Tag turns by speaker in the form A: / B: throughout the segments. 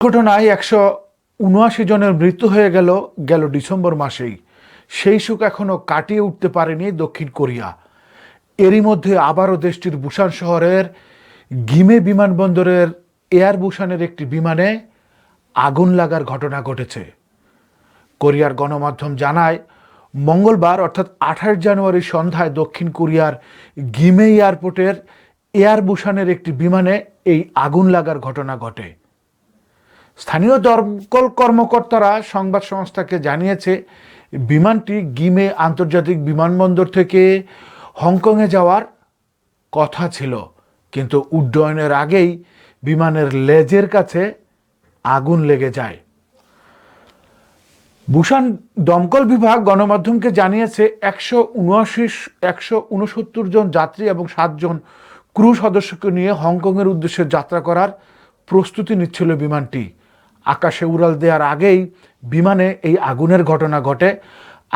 A: ঘটনায় একশো উনআশি জনের মৃত্যু হয়ে গেল গেল ডিসেম্বর মাসেই। সেই সুখ এখনও কাটিয়ে উঠতে পারেনি দক্ষিণ কোরিয়া। এরই মধ্যে আবারও দেশটির বুসান শহরের গিমে বিমানবন্দরের এয়ার বুসানের একটি বিমানে আগুন লাগার ঘটনা ঘটেছে। কোরিয়ার গণমাধ্যম জানায়, মঙ্গলবার অর্থাৎ আঠাশ জানুয়ারি সন্ধ্যায় দক্ষিণ কোরিয়ার গিমে এয়ারপোর্টের এয়ার বুসানের একটি বিমানে এই আগুন লাগার ঘটনা ঘটে। স্থানীয় দমকল কর্মকর্তারা সংবাদ সংস্থাকে জানিয়েছে, বিমানটি গিমে আন্তর্জাতিক বিমানবন্দর থেকে হংকংয়ে যাওয়ার কথা ছিল। কিন্তু উড্ডয়নের আগেই বিমানের লেজের কাছে আগুন লেগে যায়। বুসান দমকল বিভাগ গণমাধ্যমকে জানিয়েছে, একশো উনআশি, একশো উনসত্তর জন যাত্রী এবং সাতজন ক্রু সদস্যকে নিয়ে হংকংয়ের উদ্দেশ্যে যাত্রা করার প্রস্তুতি নিচ্ছিল বিমানটি। আকাশে উড়াল দেওয়ার আগেই বিমানে এই আগুনের ঘটনা ঘটে।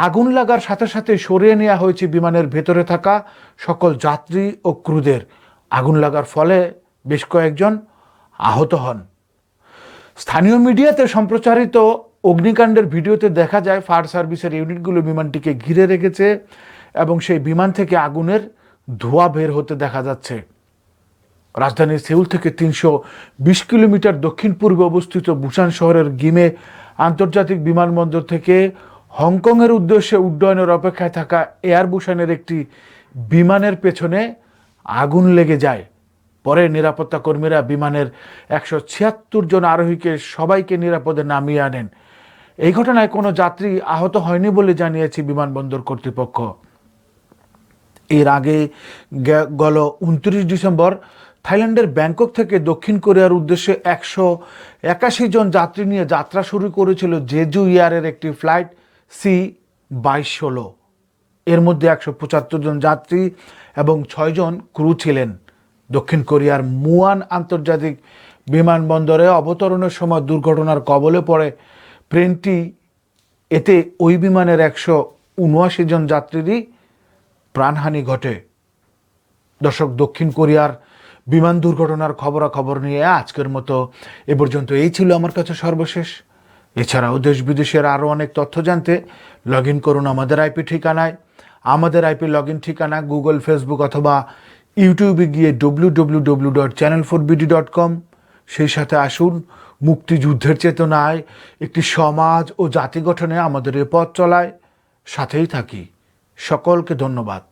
A: আগুন লাগার সাথে সাথে সরিয়ে নেওয়া হয়েছে বিমানের ভেতরে থাকা সকল যাত্রী ও ক্রুদের। আগুন লাগার ফলে বেশ কয়েকজন আহত হন। স্থানীয় মিডিয়াতে সম্প্রচারিত অগ্নিকাণ্ডের ভিডিওতে দেখা যায়, ফায়ার সার্ভিসের ইউনিটগুলো বিমানটিকে ঘিরে রেখেছে এবং সেই বিমান থেকে আগুনের ধোঁয়া বের হতে দেখা যাচ্ছে। রাজধানী সেউল থেকে তিনশো বিশ কিলোমিটার দক্ষিণ পূর্বে অবস্থিত বুসান শহরের গিমে আন্তর্জাতিক বিমানবন্দর থেকে হংকংয়ের উদ্দেশ্যে উড্ডয়নের অপেক্ষায় থাকা এয়ার বুসানের একটি বিমানের পেছনে আগুন লেগে যায়। পরে নিরাপত্তা কর্মীরা বিমানের একশো ছিয়াত্তর জন আরোহীকে সবাইকে নিরাপদে নামিয়ে আনেন। এই ঘটনায় কোনো যাত্রী আহত হয়নি বলে জানিয়েছে বিমানবন্দর কর্তৃপক্ষ। এর আগে গেল উনত্রিশ ডিসেম্বর থাইল্যান্ডের ব্যাংকক থেকে দক্ষিণ কোরিয়ার উদ্দেশ্যে একশো একাশি জন যাত্রী নিয়ে যাত্রা শুরু করেছিল জেজু ইয়ারের একটি ফ্লাইট সি বাইশ ষোলো। এর মধ্যে একশো পঁচাত্তর জন যাত্রী এবং ছয়জন ক্রু ছিলেন। দক্ষিণ কোরিয়ার মুয়ান আন্তর্জাতিক বিমানবন্দরে অবতরণের সময় দুর্ঘটনার কবলে পড়ে প্লেনটি। এতে ওই বিমানের একশো উনআশি জন যাত্রীরই প্রাণহানি ঘটে। দর্শক, দক্ষিণ কোরিয়ার বিমান দুর্ঘটনার খবরাখবর নিয়ে আজকের মতো এ পর্যন্ত। এই ছিল আমার কাছে সর্বশেষ। এছাড়াও দেশ বিদেশের আরও অনেক তথ্য জানতে লগ ইন করুন আমাদের আইপি ঠিকানায়। আমাদের আইপি লগ ইন ঠিকানা গুগল ফেসবুক অথবা ইউটিউবে গিয়ে W W W dot channel four BD dot com সেই সাথে আসুন, মুক্তিযুদ্ধের চেতনায় একটি সমাজ ও জাতি গঠনে আমাদের এ পথ চলায়। সাথেই থাকি। সকলকে ধন্যবাদ।